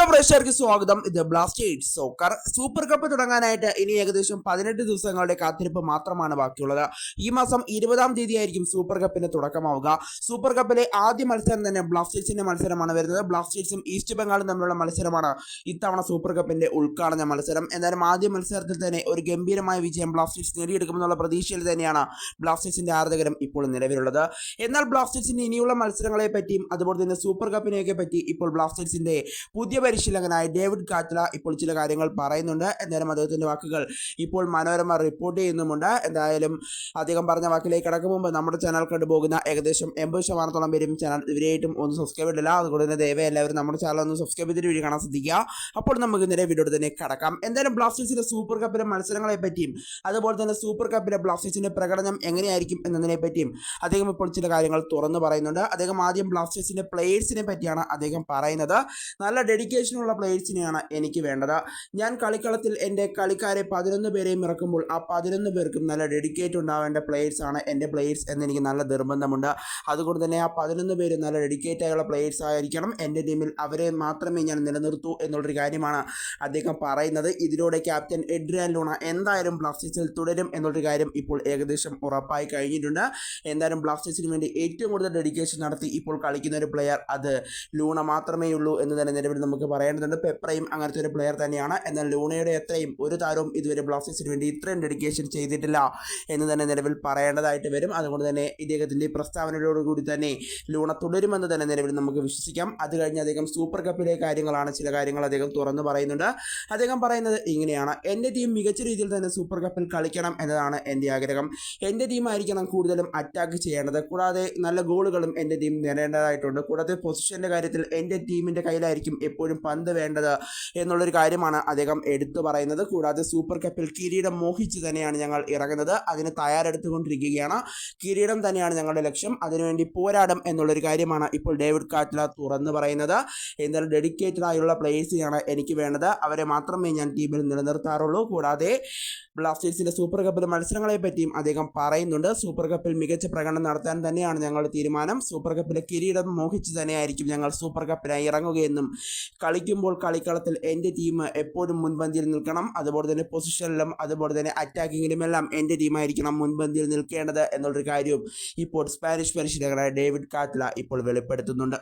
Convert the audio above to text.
നമ്മുടെ പ്രേക്ഷകർക്ക് സ്വാഗതം. ഇത് ബ്ലാസ്റ്റേഴ്സ് സോക്കർ സൂപ്പർ കപ്പ് തുടങ്ങാനായിട്ട് ഇനി ഏകദേശം പതിനെട്ട് ദിവസങ്ങളുടെ കാത്തിരിപ്പ് മാത്രമാണ് ബാക്കിയുള്ളത്. ഈ മാസം ഇരുപതാം തീയതി ആയിരിക്കും സൂപ്പർ കപ്പിന് തുടക്കമാവുക. സൂപ്പർ കപ്പിലെ ആദ്യ മത്സരം തന്നെ ബ്ലാസ്റ്റേഴ്സിന്റെ മത്സരമാണ് വരുന്നത്. ബ്ലാസ്റ്റേഴ്സും ഈസ്റ്റ് ബംഗാളും തമ്മിലുള്ള മത്സരമാണ് ഇത്തവണ സൂപ്പർ കപ്പിന്റെ ഉദ്ഘാടന മത്സരം. എന്തായാലും ആദ്യ മത്സരത്തിൽ തന്നെ ഒരു ഗംഭീരമായ വിജയം ബ്ലാസ്റ്റേഴ്സ് നേടിയെടുക്കുമെന്നുള്ള പ്രതീക്ഷയിൽ തന്നെയാണ് ബ്ലാസ്റ്റേഴ്സിന്റെ ആരാധകരും ഇപ്പോൾ നിലവിലുള്ളത്. എന്നാൽ ബ്ലാസ്റ്റേഴ്സിന്റെ ഇനിയുള്ള മത്സരങ്ങളെ പറ്റിയും അതുപോലെ തന്നെ സൂപ്പർ കപ്പിനെയൊക്കെ പറ്റി ഇപ്പോൾ ബ്ലാസ്റ്റേഴ്സിന്റെ പുതിയ പരിശീലകനായ ഡേവിഡ് കാറ്റ്ല ഇപ്പോൾ ചില കാര്യങ്ങൾ പറയുന്നുണ്ട്. എന്തായാലും അദ്ദേഹത്തിന്റെ വാക്കുകൾ ഇപ്പോൾ മനോരമ റിപ്പോർട്ട് ചെയ്യുന്നുമുണ്ട്. എന്തായാലും അദ്ദേഹം പറഞ്ഞ വാക്കിലേക്ക് കടക്കും മുമ്പ് നമ്മുടെ ചാനൽ കണ്ടുപോകുന്ന ഏകദേശം എൺപത് ശതമാനത്തോളം പേരും ചാനൽ ഇവരെയായിട്ടും ഒന്ന് സബ്സ്ക്രൈബ് ചെയ്തില്ല അതുകൊണ്ട് തന്നെ ദയവേ എല്ലാവരും നമ്മുടെ ചാനൽ ഒന്ന് സബ്സ്ക്രൈബ് ചെയ്തിട്ട് വീഡിയോ കാണാൻ ശ്രദ്ധിക്കുക. അപ്പോൾ നമുക്ക് നേരെ വീഡിയോ തന്നെ കടക്കാം. എന്തായാലും ബ്ലാസ്റ്റേഴ്സിന്റെ സൂപ്പർ കപ്പിലെ മത്സരങ്ങളെ പറ്റിയും അതുപോലെ തന്നെ സൂപ്പർ കപ്പിലെ ബ്ലാസ്റ്റേഴ്സിന്റെ പ്രകടനം എങ്ങനെയായിരിക്കും എന്നതിനെ പറ്റിയും അദ്ദേഹം ഇപ്പോൾ ചില കാര്യങ്ങൾ തുറന്നു പറയുന്നുണ്ട്. അദ്ദേഹം ആദ്യം ബ്ലാസ്റ്റേഴ്സിന്റെ പ്ലേയേഴ്സിനെ പറ്റിയാണ് അദ്ദേഹം പറയുന്നത്. നല്ല ഡെഡിക്കേഷനുള്ള പ്ലേയേഴ്സിനെയാണ് എനിക്ക് വേണ്ടത്. ഞാൻ കളിക്കളത്തിൽ എന്റെ കളിക്കാരെ പതിനൊന്ന് പേരെയും ഇറക്കുമ്പോൾ ആ പതിനൊന്ന് പേർക്കും നല്ല ഡെഡിക്കേറ്റ് ഉണ്ടാവേണ്ട പ്ലേയേഴ്സ് ആണ് എന്റെ പ്ലേയേഴ്സ് എന്നെനിക്ക് നല്ല നിർബന്ധമുണ്ട്. അതുകൊണ്ട് തന്നെ ആ പതിനൊന്ന് പേര് നല്ല ഡെഡിക്കേറ്റ് ആയുള്ള പ്ലേയേഴ്സ് ആയിരിക്കണം. എന്റെ ടീമിൽ അവരെ മാത്രമേ ഞാൻ നിലനിർത്തൂ എന്നുള്ളൊരു കാര്യമാണ് അദ്ദേഹം പറയുന്നത്. ഇതിലൂടെ ക്യാപ്റ്റൻ എഡ്രിയാൻ ലൂണ എന്തായാലും ബ്ലാസ്റ്റേഴ്സിൽ തുടരും എന്നുള്ളൊരു കാര്യം ഇപ്പോൾ ഏകദേശം ഉറപ്പായി കഴിഞ്ഞിട്ടുണ്ട്. എന്തായാലും ബ്ലാസ്റ്റേഴ്സിന് വേണ്ടി ഏറ്റവും കൂടുതൽ ഡെഡിക്കേഷൻ നടത്തി ഇപ്പോൾ കളിക്കുന്ന ഒരു പ്ലെയർ അത് ലൂണ മാത്രമേ ഉള്ളൂ എന്ന് തന്നെ നിലവിൽ നമുക്ക് പറയേണ്ടതുണ്ട്. പെപ്രയും അങ്ങനത്തെ ഒരു പ്ലെയർ തന്നെയാണ്. എന്നാൽ ലൂണയുടെ എത്രയും ഒരു താരവും ഇതുവരെ ബ്ലാസ്റ്റേഴ്സിന് വേണ്ടി ഇത്രയും ഡെഡിക്കേഷൻ ചെയ്തിട്ടില്ല എന്ന് തന്നെ നിലവിൽ പറയേണ്ടതായിട്ട് വരും. അതുകൊണ്ട് തന്നെ ഇദ്ദേഹത്തിന്റെ പ്രസ്താവനയോടുകൂടി തന്നെ ലൂണ തുടരുമെന്ന് തന്നെ നിലവിൽ നമുക്ക് വിശ്വസിക്കാം. അത് കഴിഞ്ഞ് അദ്ദേഹം സൂപ്പർ കപ്പിലെ കാര്യങ്ങളാണ് ചില കാര്യങ്ങൾ അദ്ദേഹം തുറന്നു പറയുന്നുണ്ട്. അദ്ദേഹം പറയുന്നത് ഇങ്ങനെയാണ്. എന്റെ ടീം മികച്ച രീതിയിൽ തന്നെ സൂപ്പർ കപ്പിൽ കളിക്കണം എന്നതാണ് എന്റെ ആഗ്രഹം. എന്റെ ടീമായിരിക്കണം കൂടുതലും അറ്റാക്ക് ചെയ്യേണ്ടത്. കൂടാതെ നല്ല ഗോളുകളും എന്റെ ടീം നേടേണ്ടതായിട്ടുണ്ട്. കൂടാതെ പൊസിഷന്റെ കാര്യത്തിൽ എന്റെ ടീമിന്റെ കയ്യിലായിരിക്കും എപ്പോഴും പന്ത് വേണ്ടത് എന്നുള്ളൊരു കാര്യമാണ് അദ്ദേഹം എടുത്തു പറയുന്നത്. കൂടാതെ സൂപ്പർ കപ്പിൽ കിരീടം മോഹിച്ച് തന്നെയാണ് ഞങ്ങൾ ഇറങ്ങുന്നത്. അതിന് തയ്യാറെടുത്തുകൊണ്ടിരിക്കുകയാണ്. കിരീടം തന്നെയാണ് ഞങ്ങളുടെ ലക്ഷ്യം. അതിനുവേണ്ടി പോരാടും എന്നുള്ളൊരു കാര്യമാണ് ഇപ്പോൾ ഡേവിഡ് കാറ്റ്ല തുറന്നു പറയുന്നത്. എന്നാൽ ഡെഡിക്കേറ്റഡ് ആയുള്ള പ്ലേയേഴ്സിനെയാണ് എനിക്ക് വേണ്ടത്. അവരെ മാത്രമേ ഞാൻ ടീമിൽ നിലനിർത്താറുള്ളൂ. കൂടാതെ ബ്ലാസ്റ്റേഴ്സിന്റെ സൂപ്പർ കപ്പിലെ മത്സരങ്ങളെ പറ്റിയും അദ്ദേഹം പറയുന്നുണ്ട്. സൂപ്പർ കപ്പിൽ മികച്ച പ്രകടനം നടത്താൻ തന്നെയാണ് ഞങ്ങളുടെ തീരുമാനം. സൂപ്പർ കപ്പിലെ കിരീടം മോഹിച്ച് തന്നെയായിരിക്കും ഞങ്ങൾ സൂപ്പർ കപ്പിനായി ഇറങ്ങുകയെന്നും കളിക്കുമ്പോൾ കളിക്കളത്തിൽ എന്റെ ടീം എപ്പോഴും മുൻപന്തിയിൽ നിൽക്കണം. അതുപോലെ തന്നെ പൊസിഷനിലും അതുപോലെ തന്നെ അറ്റാക്കിങ്ങിലും എല്ലാം എന്റെ ടീമായിരിക്കണം മുൻപന്തിയിൽ നിൽക്കേണ്ടത് എന്നുള്ളൊരു കാര്യവും ഇപ്പോൾ സ്പാനിഷ് പരിശീലകനായ ഡേവിഡ് കാറ്റ്ല ഇപ്പോൾ വെളിപ്പെടുത്തുന്നുണ്ട്.